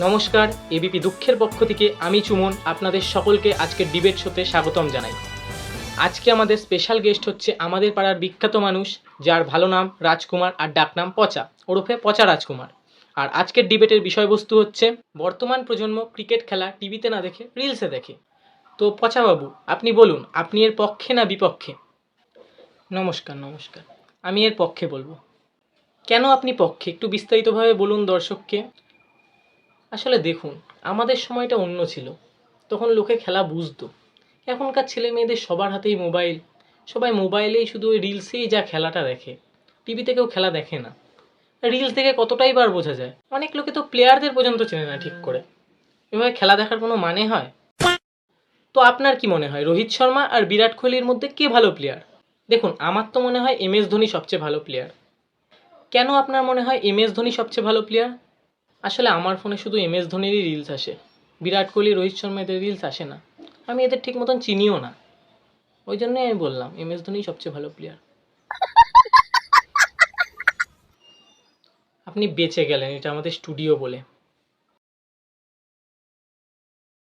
নমস্কার এবিপি দুঃখের পক্ষ থেকে আমি চুমন আপনাদের সকলকে আজকের ডিবেট শোতে স্বাগতম জানাই। আজকে আমাদের স্পেশাল গেস্ট হচ্ছে আমাদের পাড়ার বিখ্যাত মানুষ, যার ভালো নাম রাজকুমার আর ডাকনাম পচা, ওরফে পচা রাজকুমার। আর আজকের ডিবেটের বিষয়বস্তু হচ্ছে, বর্তমান প্রজন্ম ক্রিকেট খেলা টিভিতে না দেখে রিলসে দেখে। তো পচাবাবু, আপনি বলুন, আপনি এর পক্ষে না বিপক্ষে? নমস্কার নমস্কার। আমি এর পক্ষে বলব। কেন আপনি পক্ষে? একটু বিস্তারিতভাবে বলুন দর্শককে। আসলে দেখুন, আমাদের সময়টা অন্য ছিল। তখন লোকে খেলা বুঝতো। এখনকার ছেলে মেয়েদের সবার হাতেই মোবাইল। সবাই মোবাইলেই শুধু ওই রিলসেই যা খেলাটা দেখে। টিভিতে কেউ খেলা দেখে না। রিলস থেকে কতটাই বার বোঝা যায়। অনেক লোকে তো প্লেয়ারদের পর্যন্ত চেনে না ঠিক করে। এভাবে খেলা দেখার কোনো মানে হয়? তো আপনার কি মনে হয়, রোহিত শর্মা আর বিরাট কোহলির মধ্যে কে ভালো প্লেয়ার? দেখুন, আমার তো মনে হয় এম এস ধোনি সবচেয়ে ভালো প্লেয়ার। কেন আপনার মনে হয় এম এস ধোনি সবচেয়ে ভালো প্লেয়ার? আসলে আমার ফোনে শুধু এম এস ধোনিরই রিলস আসে। বিরাট কোহলি, রোহিত শর্মা এদের রিলস আসে না। আমি এদের ঠিক মতন চিনিও না। ওই জন্যই আমি বললাম এম এস ধোনি সবচেয়ে ভালো প্লেয়ার আপনি বেঁচে গেলেন, এটা আমাদের স্টুডিও বলে।